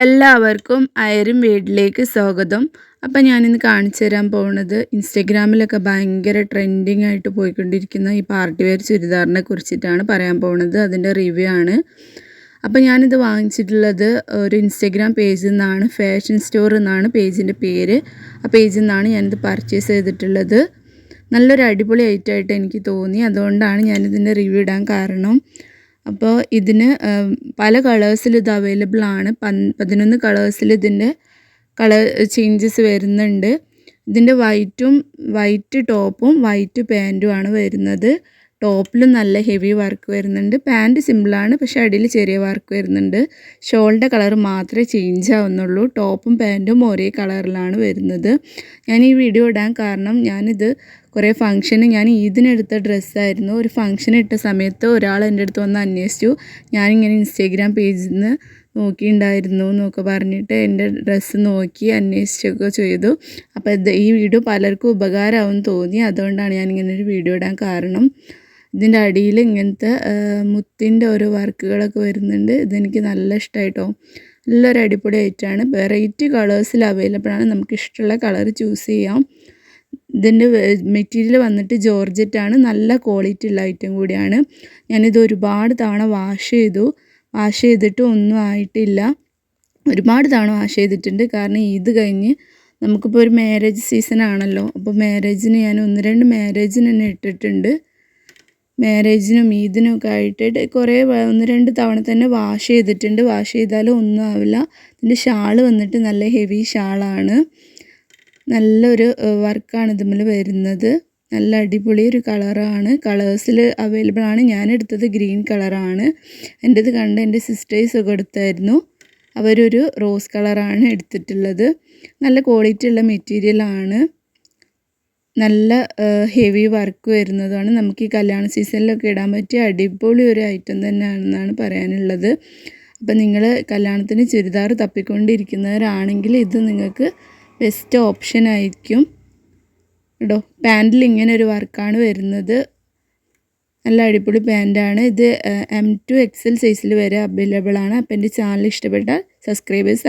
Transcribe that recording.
എല്ലാവർക്കും അയരും വീട്ടിലേക്ക് സ്വാഗതം. അപ്പം ഞാനിന്ന് കാണിച്ചു തരാൻ പോകുന്നത് ഇൻസ്റ്റഗ്രാമിലൊക്കെ ഭയങ്കര ട്രെൻഡിങ് ആയിട്ട് പോയിക്കൊണ്ടിരിക്കുന്ന ഈ പാർട്ടി വെയർ ചുരിദാറിനെ കുറിച്ചിട്ടാണ് പറയാൻ പോകുന്നത് അതിന്റെ റിവ്യൂ ആണ്. അപ്പം ഞാനിത് വാങ്ങിച്ചിട്ടുള്ളത് ഒരു ഇൻസ്റ്റഗ്രാം പേജിൽ നിന്നാണ് ഫാഷൻ സ്റ്റോർ എന്നാണ് പേജിന്റെ പേര്. ആ പേജിൽ നിന്നാണ് ഞാനിത് പർച്ചേസ് ചെയ്തിട്ടുള്ളത്. നല്ലൊരു അടിപൊളി ഐറ്റമായിട്ട് എനിക്ക് തോന്നി. അതുകൊണ്ടാണ് ഞാനിതിന്റെ റിവ്യൂ ഇടാൻ കാരണം. അപ്പോൾ ഇതിന് പല കളേഴ്സിൽ ഇത് അവൈലബിൾ ആണ്. പതിനൊന്ന് കളേഴ്സിൽ ഇതിന്റെ കളർ ചേഞ്ചസ് വരുന്നുണ്ട്. ഇതിന്റെ വൈറ്റും വൈറ്റ് ടോപ്പും വൈറ്റ് പാന്റുമാണ് വരുന്നത്. ടോപ്പിലും നല്ല ഹെവി വർക്ക് വരുന്നുണ്ട്. പാന്റ് സിമ്പിളാണ് പക്ഷേ അടിയിൽ ചെറിയ വർക്ക് വരുന്നുണ്ട്. ഷോളിന്റെ കളർ മാത്രമേ ചേഞ്ച് ആവുന്നുള്ളൂ. ടോപ്പും പാന്റും ഒരേ കളറിലാണ് വരുന്നത്. ഞാൻ ഈ വീഡിയോ ഇടാൻ കാരണം ഞാനിത് കുറേ ഫംഗ്ഷന് ഞാൻ ഈദിനെടുത്ത ഡ്രസ്സായിരുന്നു ഒരു ഫംഗ്ഷൻ ഇട്ട സമയത്ത് ഒരാൾ എന്റെ അടുത്ത് വന്ന് അന്വേഷിച്ചു. ഞാനിങ്ങനെ ഇൻസ്റ്റാഗ്രാം പേജിൽ നിന്ന് നോക്കിയിട്ടുണ്ടായിരുന്നു എന്നൊക്കെ പറഞ്ഞിട്ട് എന്റെ ഡ്രസ്സ് നോക്കി അന്വേഷിച്ചൊക്കെ ചെയ്തു. അപ്പോൾ ഈ വീഡിയോ പലർക്കും ഉപകാരമാവും തോന്നി. അതുകൊണ്ടാണ് ഞാനിങ്ങനെ ഒരു വീഡിയോ ഇടാൻ കാരണം. ഇതിന്റെ അടിയിൽ ഇങ്ങനത്തെ മുത്തിന്റെ ഓരോ വർക്കുകളൊക്കെ വരുന്നുണ്ട്. ഇതെനിക്ക് നല്ല ഇഷ്ടമായിട്ടോ നല്ലൊരു അടിപൊളി ആയിട്ടാണ് വെറൈറ്റി കളേഴ്സിൽ അവൈലബിൾ ആണ്. നമുക്ക് ഇഷ്ടമുള്ള കളർ ചൂസ് ചെയ്യാം. ഇതിന്റെ മെറ്റീരിയൽ വന്നിട്ട് ജോർജറ്റാണ് നല്ല ക്വാളിറ്റി ഉള്ള ഐറ്റം കൂടിയാണ്. ഞാനിത് ഒരുപാട് തവണ വാഷ് ചെയ്തു. വാഷ് ചെയ്തിട്ട് ഒന്നും ആയിട്ടില്ല. ഒരുപാട് തവണ വാഷ് ചെയ്തിട്ടുണ്ട്. കാരണം ഇത് കഴിഞ്ഞ് നമുക്കിപ്പോൾ ഒരു മാരേജ് സീസൺ ആണല്ലോ. അപ്പോൾ മാരേജിന് ഞാൻ ഒന്ന് രണ്ട് മാരേജിന് തന്നെ ഇട്ടിട്ടുണ്ട്. മാരേജിനും ഈദിനും ഒക്കെ ആയിട്ട് കുറേ ഒന്ന് രണ്ട് തവണ തന്നെ വാഷ് ചെയ്തിട്ടുണ്ട്. വാഷ് ചെയ്താലും ഒന്നും ആവില്ല. ഇതിന്റെ ഷാൾ വന്നിട്ട് നല്ല ഹെവി ഷാളാണ്. നല്ലൊരു വർക്കാണ് ഇതിൽ വരുന്നത്. നല്ല അടിപൊളി ഒരു കളറാണ്. കളേഴ്സിൽ അവൈലബിൾ ആണ്. ഞാൻ എടുത്തത് ഗ്രീൻ കളറാണ്. എന്റെത് കണ്ട് എന്റെ സിസ്റ്റേഴ്സൊക്കെ എടുത്തായിരുന്നു. അവരൊരു റോസ് കളറാണ് എടുത്തിട്ടുള്ളത്. നല്ല ക്വാളിറ്റി ഉള്ള മെറ്റീരിയലാണ് നല്ല ഹെവി വർക്ക് വരുന്നതാണ്. നമുക്ക് ഈ കല്യാണ സീസണിലൊക്കെ ഇടാൻ പറ്റിയ അടിപൊളി ഒരു ഐറ്റം തന്നെയാണെന്നാണ് പറയാനുള്ളത്. അപ്പം നിങ്ങൾ കല്യാണത്തിന് ചുരിദാർ തപ്പിക്കൊണ്ടിരിക്കുന്നവരാണെങ്കിൽ ഇത് നിങ്ങൾക്ക് ബെസ്റ്റ് ഓപ്ഷൻ ആയിരിക്കും. കേട്ടോ പാന്റിൽ ഇങ്ങനെ ഒരു വർക്കാണ് വരുന്നത്. നല്ല അടിപൊളി പാന്റാണ് ഇത് എം ടു എക്സൽ സൈസിൽ വരെ അവൈലബിൾ ആണ്. അപ്പം എന്റെ ചാനൽ ഇഷ്ടപ്പെട്ടാൽ സബ്സ്ക്രൈബേഴ്സ്